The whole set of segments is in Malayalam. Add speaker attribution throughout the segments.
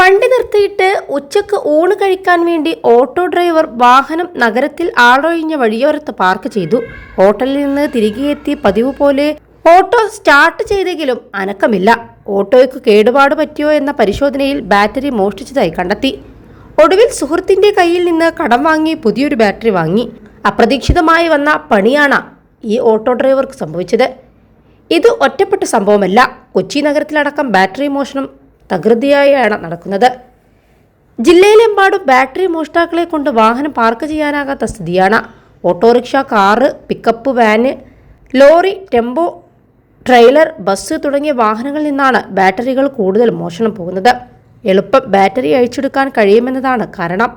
Speaker 1: വണ്ടി നിർത്തിയിട്ട് ഉച്ചയ്ക്ക് ഊണ് കഴിക്കാൻ വേണ്ടി ഓട്ടോ ഡ്രൈവർ വാഹനം നഗരത്തിൽ ആളൊഴിഞ്ഞ വഴിയോരത്ത് പാർക്ക് ചെയ്തു. ഹോട്ടലിൽ നിന്ന് തിരികെ എത്തി പതിവ് പോലെ ഓട്ടോ സ്റ്റാർട്ട് ചെയ്തെങ്കിലും അനക്കമില്ല. ഓട്ടോയ്ക്ക് കേടുപാട് പറ്റിയോ എന്ന പരിശോധനയിൽ ബാറ്ററി മോഷ്ടിച്ചതായി കണ്ടെത്തി. ഒടുവിൽ സുഹൃത്തിന്റെ കയ്യിൽ നിന്ന് കടം വാങ്ങി പുതിയൊരു ബാറ്ററി വാങ്ങി. അപ്രതീക്ഷിതമായി വന്ന പണിയാണ് ഈ ഓട്ടോ ഡ്രൈവർക്ക് സംഭവിച്ചത്. ഇത് ഒറ്റപ്പെട്ട സംഭവമല്ല. കൊച്ചി നഗരത്തിലടക്കം ബാറ്ററി മോഷണം തകൃതിയായാണ് നടക്കുന്നത്. ജില്ലയിലെമ്പാടും ബാറ്ററി മോഷ്ടാക്കളെ കൊണ്ട് വാഹനം പാർക്ക് ചെയ്യാനാകാത്ത സ്ഥിതിയാണ്. Autorickshaw car pickup van lorry tempo trailer bus തുടങ്ങിയ വാഹനങ്ങളിൽ നിന്നാണ് ബാറ്ററികൾ കൂടുതൽ മോഷണം പോകുന്നത്. എളുപ്പം ബാറ്ററി അഴിച്ചെടുക്കാൻ കഴിയുമെന്നതാണ് കാരണം.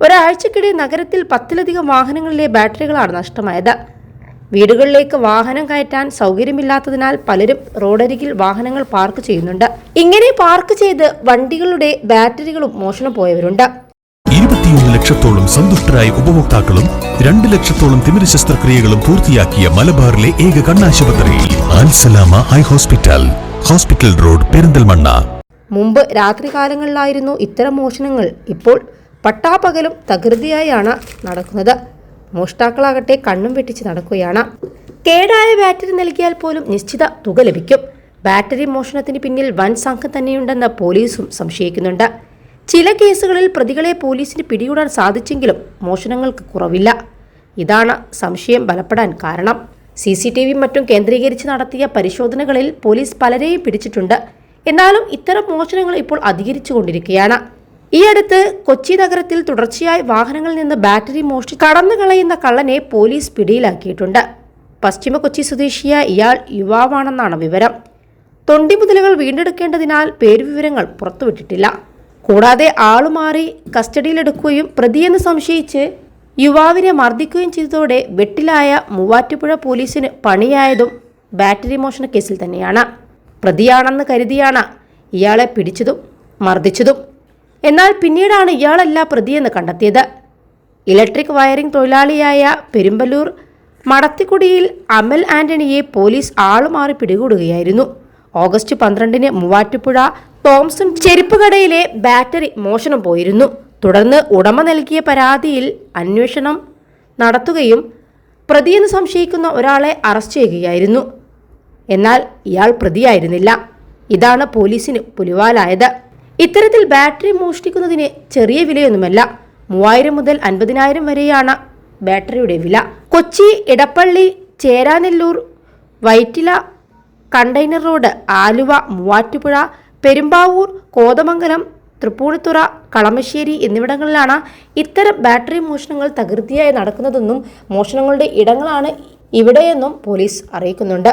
Speaker 1: ഒരാഴ്ചക്കിടെ നഗരത്തിൽ പത്തിലധികം വാഹനങ്ങളിലെ ബാറ്ററികളാണ് നഷ്ടമായത്. വീടുകളിലേക്ക് വാഹനം കയറ്റാൻ സൗകര്യമില്ലാത്തതിനാൽ പലരും റോഡരികിൽ വാഹനങ്ങൾ പാർക്ക് ചെയ്യുന്നുണ്ട്. ഇങ്ങനെ പാർക്ക് ചെയ്ത് വണ്ടികളുടെ ബാറ്ററികളും മോഷണം പോയവരുണ്ട്.
Speaker 2: ഇരുപത്തിയൊന്ന് ലക്ഷത്തോളം സന്തുഷ്ടരായ ഉപഭോക്താക്കളും രണ്ട് ലക്ഷത്തോളം തിമിര ശസ്ത്രക്രിയകളും പൂർത്തിയാക്കിയ മലബാറിലെ ഏക കണ്ണാശുപത്രി Al Salama high hospital hospital road Perinthalmanna.
Speaker 1: മുമ്പ് രാത്രികാലങ്ങളിലായിരുന്നു ഇത്തരം മോഷണങ്ങൾ. ഇപ്പോൾ പട്ടാപ്പകലും തകൃതിയായാണ് നടക്കുന്നത്. മോഷ്ടാക്കളാകട്ടെ കണ്ണും വെട്ടിച്ച് നടക്കുകയാണ്. കേടായ ബാറ്ററി നൽകിയാൽ പോലും നിശ്ചിത തുക ലഭിക്കും. ബാറ്ററി മോഷണത്തിന് പിന്നിൽ വൻ സംഘം തന്നെയുണ്ടെന്ന് പോലീസും സംശയിക്കുന്നുണ്ട്. ചില കേസുകളിൽ പ്രതികളെ പോലീസിന് പിടികൂടാൻ സാധിച്ചെങ്കിലും മോഷണങ്ങൾക്ക് കുറവില്ല. ഇതാണ് സംശയം ബലപ്പെടാൻ കാരണം. സി സി ടി വി മറ്റും കേന്ദ്രീകരിച്ച് നടത്തിയ പരിശോധനകളിൽ പോലീസ് പലരെയും പിടിച്ചിട്ടുണ്ട്. എന്നാലും ഇത്തരം മോഷണങ്ങൾ ഇപ്പോൾ അധികരിച്ചുകൊണ്ടിരിക്കുകയാണ്. ഈ അടുത്ത് കൊച്ചി നഗരത്തിൽ തുടർച്ചയായി വാഹനങ്ങളിൽ നിന്ന് ബാറ്ററി മോഷ്ടി കടന്നു കളയുന്ന കള്ളനെ പോലീസ് പിടിയിലാക്കിയിട്ടുണ്ട്. പശ്ചിമ കൊച്ചി സ്വദേശിയായ ഇയാൾ യുവാവാണെന്നാണ് വിവരം. തൊണ്ടി മുതലുകൾ വീണ്ടെടുക്കേണ്ടതിനാൽ പേരുവിവരങ്ങൾ പുറത്തുവിട്ടിട്ടില്ല. കൂടാതെ ആളുമാറി കസ്റ്റഡിയിലെടുക്കുകയും പ്രതിയെന്ന് സംശയിച്ച് യുവാവിനെ മർദ്ദിക്കുകയും ചെയ്തതോടെ വെട്ടിലായ മൂവാറ്റുപുഴ പോലീസിന് പണിയായതും ബാറ്ററി മോഷണ കേസിൽ തന്നെയാണ്. പ്രതിയാണെന്ന് കരുതിയാണ് ഇയാളെ പിടിച്ചതും മർദ്ദിച്ചതും. എന്നാൽ പിന്നീടാണ് ഇയാളല്ല പ്രതിയെന്ന് കണ്ടെത്തിയത്. ഇലക്ട്രിക് വയറിംഗ് തൊഴിലാളിയായ പെരുമ്പലൂർ മടത്തിക്കുടിയിൽ അമൽ ആന്റണിയെ പോലീസ് ആളുമാറി പിടികൂടുകയായിരുന്നു. ഓഗസ്റ്റ് പന്ത്രണ്ടിന് മൂവാറ്റുപുഴ തോംസൺ ചെരുപ്പ് കടയിലെ ബാറ്ററി മോഷണം പോയിരുന്നു. തുടർന്ന് ഉടമ നൽകിയ പരാതിയിൽ അന്വേഷണം നടത്തുകയും പ്രതിയെന്ന് സംശയിക്കുന്ന ഒരാളെ അറസ്റ്റ് ചെയ്യുകയായിരുന്നു. എന്നാൽ ഇയാൾ പ്രതിയായിരുന്നില്ല. ഇതാണ് പോലീസിന് പുലിവാലായത്. ഇത്തരത്തിൽ ബാറ്ററി മോഷ്ടിക്കുന്നതിന് ചെറിയ വിലയൊന്നുമല്ല. മൂവായിരം മുതൽ അൻപതിനായിരം വരെയാണ് ബാറ്ററിയുടെ വില. കൊച്ചി ഇടപ്പള്ളി ചേരാനെല്ലൂർ വൈറ്റില കണ്ടെയ്നർ റോഡ് ആലുവ മൂവാറ്റുപുഴ പെരുമ്പാവൂർ കോതമംഗലം തൃപ്പൂണിത്തുറ കളമശ്ശേരി എന്നിവിടങ്ങളിലാണ് ഇത്തരം ബാറ്ററി മോഷണങ്ങൾ തകൃതിയായി നടക്കുന്നതെന്നും മോഷണങ്ങളുടെ ഇടങ്ങളാണ് ഇവിടെയെന്നും പോലീസ് അറിയിക്കുന്നുണ്ട്.